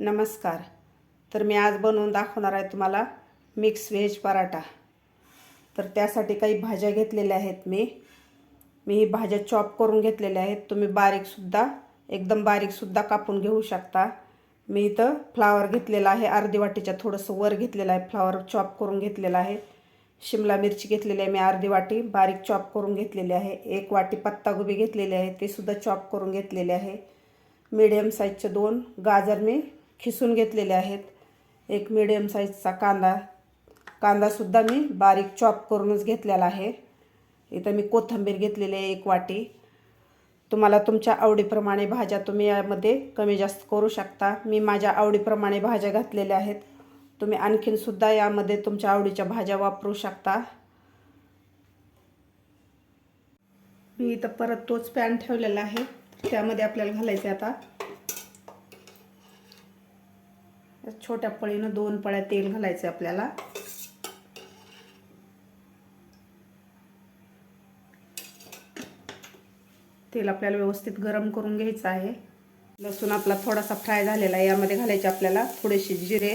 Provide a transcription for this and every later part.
नमस्कार. तर मी आज बनवून दाखवणार आहे तुम्हाला मिक्स व्हेज पराठा. तर त्यासाठी काही भाज्या घेतलेल्या आहेत मी. मी ही भाज्या चॉप करून घेतलेल्या आहेत. तुम्ही बारीकसुद्धा एकदम बारीकसुद्धा कापून घेऊ शकता. मी इथं फ्लावर घेतलेला आहे. अर्धी वाटीच्या थोडंसं वर घेतलेलं आहे. फ्लावर चॉप करून घेतलेलं आहे. शिमला मिरची घेतलेली आहे मी अर्धी वाटी. बारीक चॉप करून घेतलेली आहे. एक वाटी पत्तागोबी घेतलेली आहे. ते सुद्धा चॉप करून घेतलेले आहे. मीडियम साईजचे दोन. गाजर मी खिसून घेतलेले आहेत. एक मिडियम साईजचा कांदा. कांदासुद्धा मी बारीक चॉप करूनच घेतलेला आहे. इथं मी कोथिंबीर घेतलेली आहे एक वाटी. तुम्हाला तुमच्या आवडीप्रमाणे भाज्या तुम्ही यामध्ये कमी जास्त करू शकता. मी माझ्या आवडीप्रमाणे भाज्या घातलेल्या आहेत. तुम्ही आणखीनसुद्धा यामध्ये तुमच्या आवडीच्या भाज्या वापरू शकता. मी इथं परत तोच पॅन ठेवलेला आहे. त्यामध्ये आपल्याला घालायचे आता. तर छोट्या पळीनं दोन पळ्या तेल घालायचं आपल्याला. तेल आपल्याला व्यवस्थित गरम करून घ्यायचं आहे. लसूण आपला थोडासा फ्राय झालेला आहे यामध्ये घालायचे आपल्याला थोडेसे जिरे.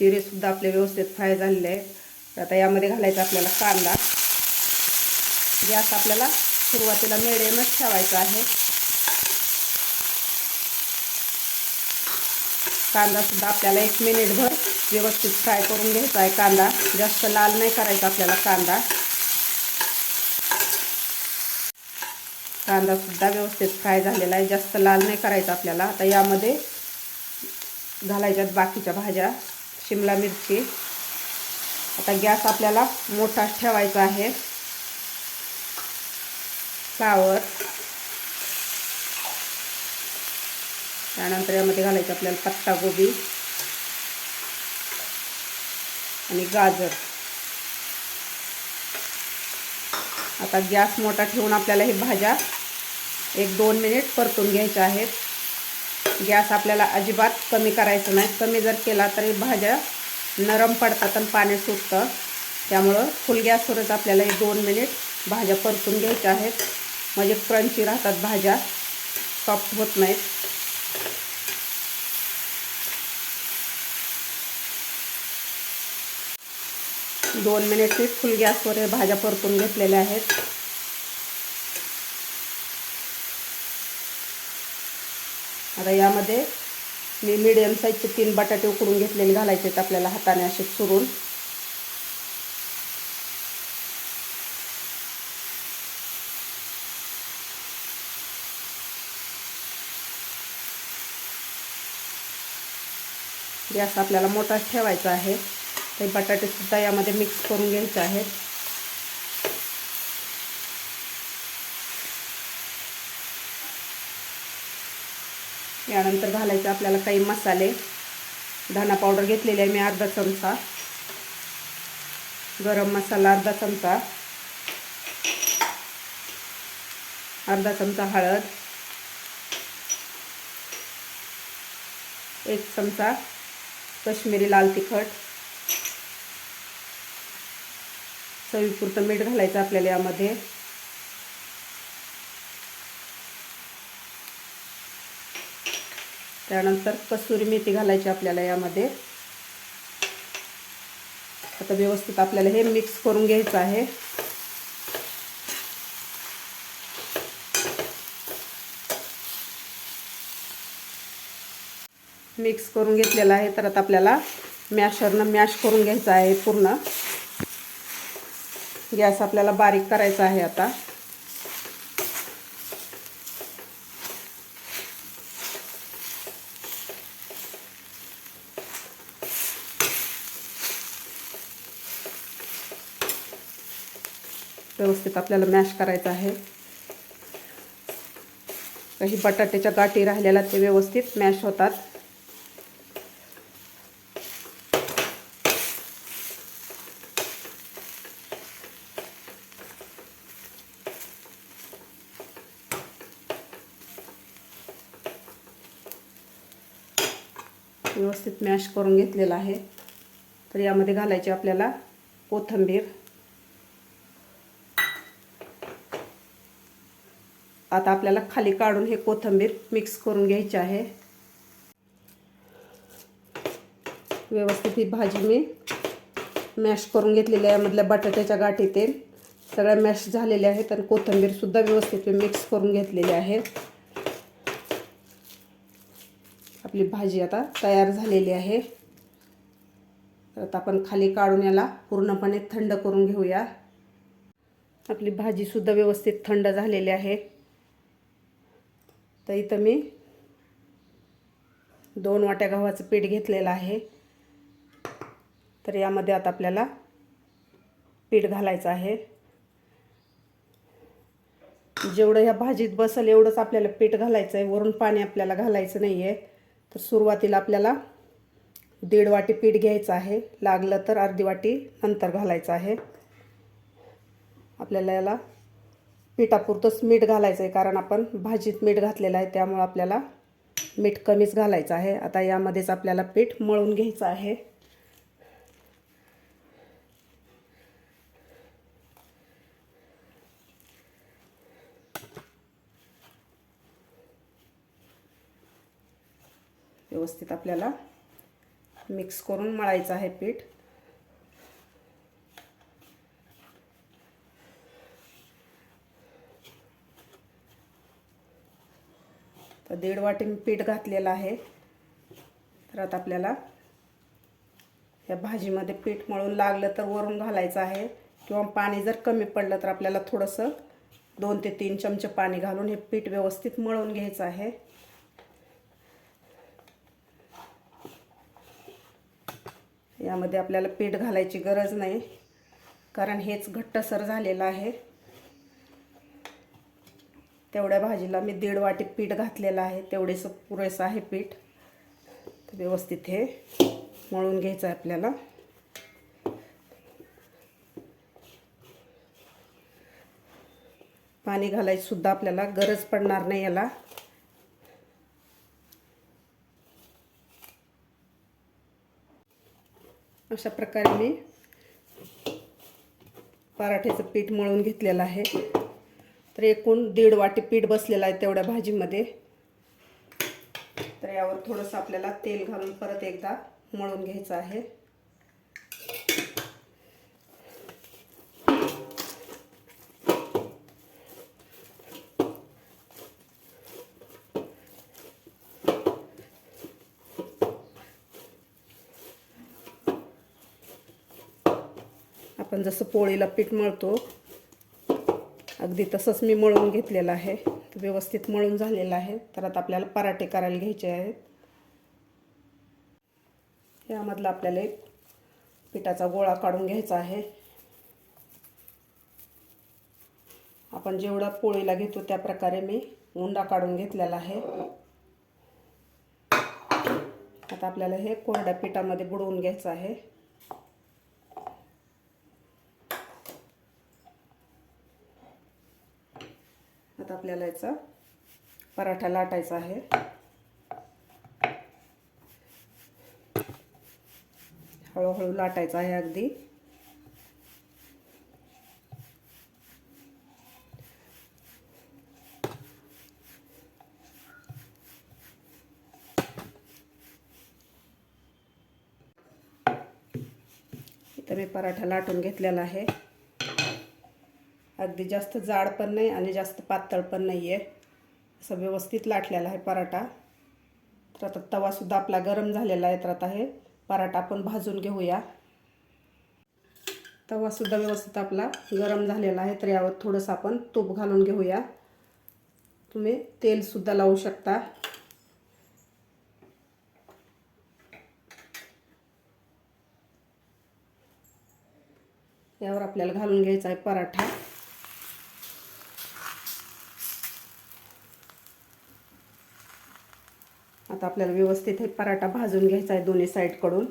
जिरेसुद्धा आपले व्यवस्थित फ्राय झालेले आहेत. आता यामध्ये घालायचा आपल्याला कांदा. गॅस आपल्याला सुरुवातीला मिडियमच ठेवायचा आहे. कांदासुद्धा आपल्याला एक मिनिटभर व्यवस्थित फ्राय करून घ्यायचा आहे. कांदा जास्त लाल नाही करायचा आपल्याला कांदा. कांदासुद्धा व्यवस्थित फ्राय झालेला आहे. जास्त लाल नाही करायचा आपल्याला. आता यामध्ये घालायच्यात बाकीच्या भाज्या शिमला मिरची. आता गॅस आपल्याला मोठा ठेवायचा आहे. फ्लावर. त्यानंतर यामध्ये घालायचं आपल्याला पत्तागोबी आणि गाजर. आता गॅस मोठा ठेवून आपल्याला हे भाज्या एक दोन मिनिट परतून घ्यायच्या आहेत. गॅस आपल्याला अजिबात कमी करायचं नाही. कमी जर केला तरी भाज्या नरम पडतात आणि पाणी सुटतं. त्यामुळं फुल गॅसवरच आपल्याला हे दोन मिनिट भाज्या परतून घ्यायच्या आहेत. म्हणजे क्रंची राहतात भाज्या. सॉफ्ट होत नाहीत. दोन मिनिट मी फुल गॅसवर हे भाज्या परतून घेतलेल्या आहेत. आता यामध्ये मी मीडियम साईजचे तीन बटाटे उकडून घेतलेले घालायचे आहेत आपल्याला हाताने असे चुरून. गॅस आपल्याला मोठाच ठेवायचा आहे. ते बटाटेसुद्धा यामध्ये मिक्स करून घ्यायचे आहेत. यानंतर घालायचं आपल्याला काही मसाले. धना पावडर घेतलेली आहे मी अर्धा चमचा. गरम मसाला अर्धा चमचा. अर्धा चमचा हळद. एक चमचा कश्मीरी लाल तिखट. चवीपुरतं मीठ घालायचं आपल्याला यामध्ये. त्यानंतर कसुरी मेथी घालायची आपल्याला यामध्ये. आता व्यवस्थित आपल्याला हे मिक्स करून घ्यायचं आहे. मिक्स करून घेतलेला आहे. तर आता आपल्याला मॅशरनं मॅश करून घ्यायचं आहे पूर्ण. गॅस आपल्याला बारीक करायचा आहे आता. व्यवस्थित आपल्याला मॅश करायचं आहे. काही बटाट्याच्या गाठी राहिलेल्या ते व्यवस्थित मॅश होतात. व्यवस्थित मॅश करून घेतलेला आहे. तर यामध्ये घालायची आपल्याला कोथिंबीर. आता आपल्याला खाली काढून हे कोथिंबीर मिक्स करून घ्यायची आहे. व्यवस्थित ही भाजी मी मॅश करून घेतलेली आहे. मधल्या बटाट्याच्या गाठी ते सगळ्या मॅश झालेल्या आहेत आणि कोथिंबीरसुद्धा व्यवस्थित मी मिक्स करून घेतलेली आहे. आपली भाजी आता तयार झालेली आहे. तर आता आपण खाली काढून याला पूर्णपणे थंड करून घेऊया. आपली भाजीसुद्धा व्यवस्थित थंड झालेली आहे. तर इथं मी दोन वाट्या गव्हाचं पीठ घेतलेलं आहे. तर यामध्ये आता आपल्याला पीठ घालायचं आहे. जेवढं ह्या भाजीत बसेल एवढंच आपल्याला पीठ घालायचं आहे वरून पाणी आपल्याला घालायचं नाही आहे तर सुरुवातीला आपल्याला दीड वाटी पीठ घ्यायचं आहे. लागलं तर अर्धी वाटी नंतर घालायचं आहे. आपल्याला याला पिठापुरतंच मीठ घालायचं आहे कारण आपण भाजीत मीठ घातलेलं आहे त्यामुळं आपल्याला मीठ कमीच घालायचं आहे. आता यामध्येच आपल्याला पीठ मळून घ्यायचं आहे. व्यवस्थित आपल्याला मिक्स करून मळायचं आहे पीठ. तर दीड वाटी मी पीठ घातलेलं आहे. तर आता आपल्याला या भाजीमध्ये पीठ मळून लागलं तर वरून घालायचं आहे. किंवा पाणी जर कमी पडलं तर आपल्याला थोडंसं दोन ते तीन चमचे पाणी घालून हे पीठ व्यवस्थित मळून घ्यायचं आहे. यामध्ये आपल्याला पीठ घालायची गरज नाही कारण हेच घट्टसर झालेलं आहे. तेवढ्या भाजीला मी दीड वाटी पीठ घातलेलं आहे तेवढेसं पुरेसं आहे पीठ. तर व्यवस्थित हे मळून घ्यायचं आहे आपल्याला. पाणी घालायची सुद्धा आपल्याला गरज पडणार नाही याला. अशा प्रकारे मी पराठ्याचं पीठ मळून घेतलेलं आहे. तर एकूण दीड वाटी पीठ बसलेलं आहे तेवढ्या भाजीमध्ये. तर यावर थोडंसं आपल्याला तेल घालून परत एकदा मळून घ्यायचं आहे. आपण जसं पोळीला पीठ मळतो अगदी तसंच मी मळून घेतलेलं आहे. व्यवस्थित मळून झालेलं आहे. तर आता आपल्याला पराठे करायला घ्यायचे आहेत. यामधला आपल्याला एक पिठाचा गोळा काढून घ्यायचा आहे. आपण जेवढा पोळीला घेतो त्या प्रकारे मी उंडा काढून घेतलेला आहे. आता आपल्याला हे कोरड्या पिठामध्ये बुडवून घ्यायचं आहे. आता आपल्याला याचा. पराठा लाटायचा आहे. हळूहळू लाटायचा आहे अगदी. इथं मी पराठा लाटून घेतलेला आहे. अगदी जास्त जाड पण नाही आणि जास्त पातळ पण नाही आहे असं व्यवस्थित लाटलेला आहे पराठा. तर आता तवासुद्धा आपला गरम झालेला आहे तर आता हे पराठा आपण भाजून घेऊया. तवासुद्धा व्यवस्थित आपला गरम झालेला आहे तर यावर थोडंसं आपण तूप घालून घेऊया. तुम्ही तेलसुद्धा लावू शकता. यावर आपल्याला घालून घ्यायचा आहे पराठा. आता आपल्याला व्यवस्थित हे पराठा भाजून घ्यायचा आहे दोन्ही साईडकडून.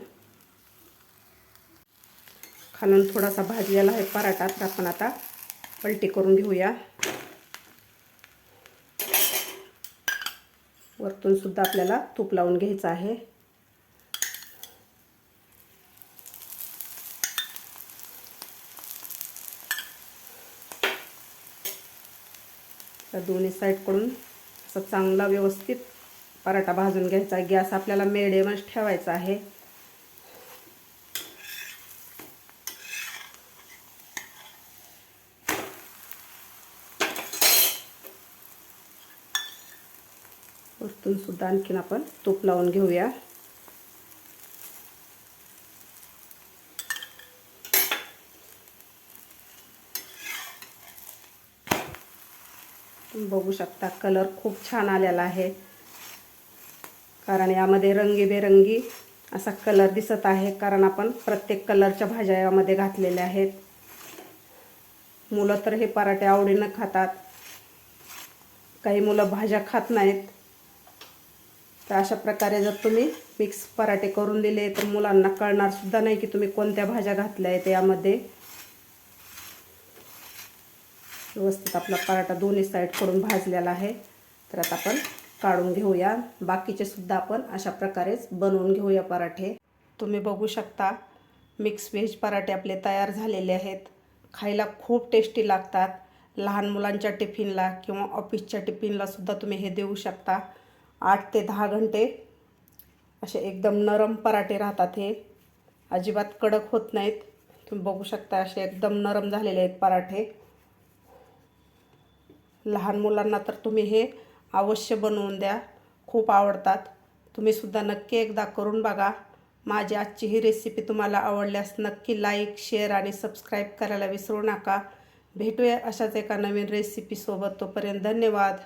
खालून थोडासा भाजलेला आहे पराठा तर आपण आता पलटी करून घेऊया. वरतून सुद्धा आपल्याला तूप लावून घ्यायचं आहे. तर दोन्ही साईडकडून असं चांगला व्यवस्थित पराठा भाजून घ्यायचा. आहे गॅस आपल्याला मिडियमच ठेवायचा आहे. वरतून सुद्धा आणखीन आपण तूप लावून घेऊया. बघू शकता कलर खूप छान आलेला आहे. कारण यामध्ये रंगीबेरंगी असा कलर दिसत आहे कारण आपण प्रत्येक कलरच्या भाज्या यामध्ये घातलेल्या आहेत. मुलं तर हे पराठे आवडीनं खातात. काही मुलं भाज्या खात नाहीत. तर अशा प्रकारे जर तुम्ही मिक्स पराठे करून दिले तर मुलांना कळणारसुद्धा नाही की तुम्ही कोणत्या भाज्या घातल्या आहेत यामध्ये. व्यवस्थित आपला पराठा दोन्ही साईडकडून भाजलेला आहे. तर आता आपण काढून घेऊया. बाकीचे सुद्धा आपण अशा प्रकारेच बनवून घेऊया पराठे. तुम्ही बघू शकता मिक्स व्हेज पराठे आपले तयार झालेले आहेत. खायला खूप टेस्टी लागतात. लहान मुलांच्या टिफिनला किंवा ऑफिसच्या टिफिनलासुद्धा तुम्ही हे देऊ शकता. आठ ते दहा घंटे असे एकदम नरम पराठे राहतात हे. अजिबात कडक होत नाहीत. तुम्ही बघू शकता असे एकदम नरम झालेले आहेत पराठे. लहान मुलांना तर तुम्ही हे अवश्य बनवून द्या. खूप आवडतात. तुम्ही सुद्धा नक्की एकदा करून बघा. माझी आजची ही रेसिपी तुम्हाला आवडल्यास नक्की लाईक शेअर आणि सबस्क्राईब करायला विसरू नका. भेटूया अशाच एका नवीन रेसिपीसोबत तोपर्यंत धन्यवाद.